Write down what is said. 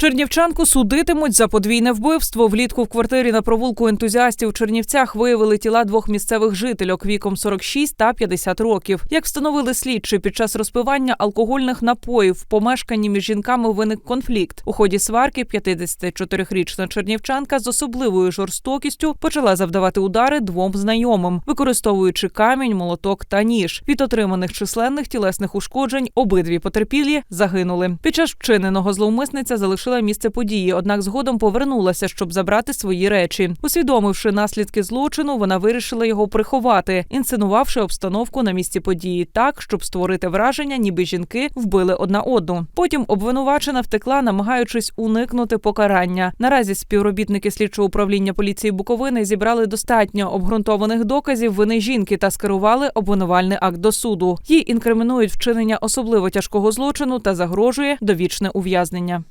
Чернівчанку судитимуть за подвійне вбивство. Влітку в квартирі на провулку ентузіастів у Чернівцях виявили тіла двох місцевих жительок віком 46 та 50 років. Як встановили слідчі, під час розпивання алкогольних напоїв в помешканні між жінками виник конфлікт. У ході сварки 54-річна чернівчанка з особливою жорстокістю почала завдавати удари двом знайомим, використовуючи камінь, молоток та ніж. Від отриманих численних тілесних ушкоджень обидві потерпілі загинули. Під час вчиненого зловмисниця залишила місце події, однак згодом повернулася, щоб забрати свої речі. Усвідомивши наслідки злочину, вона вирішила його приховати, інсценувавши обстановку на місці події так, щоб створити враження, ніби жінки вбили одна одну. Потім обвинувачена втекла, намагаючись уникнути покарання. Наразі співробітники слідчого управління поліції Буковини зібрали достатньо обґрунтованих доказів вини жінки та скерували обвинувальний акт до суду. Їй інкримінують вчинення особливо тяжкого злочину та загрожує довічне ув'язнення.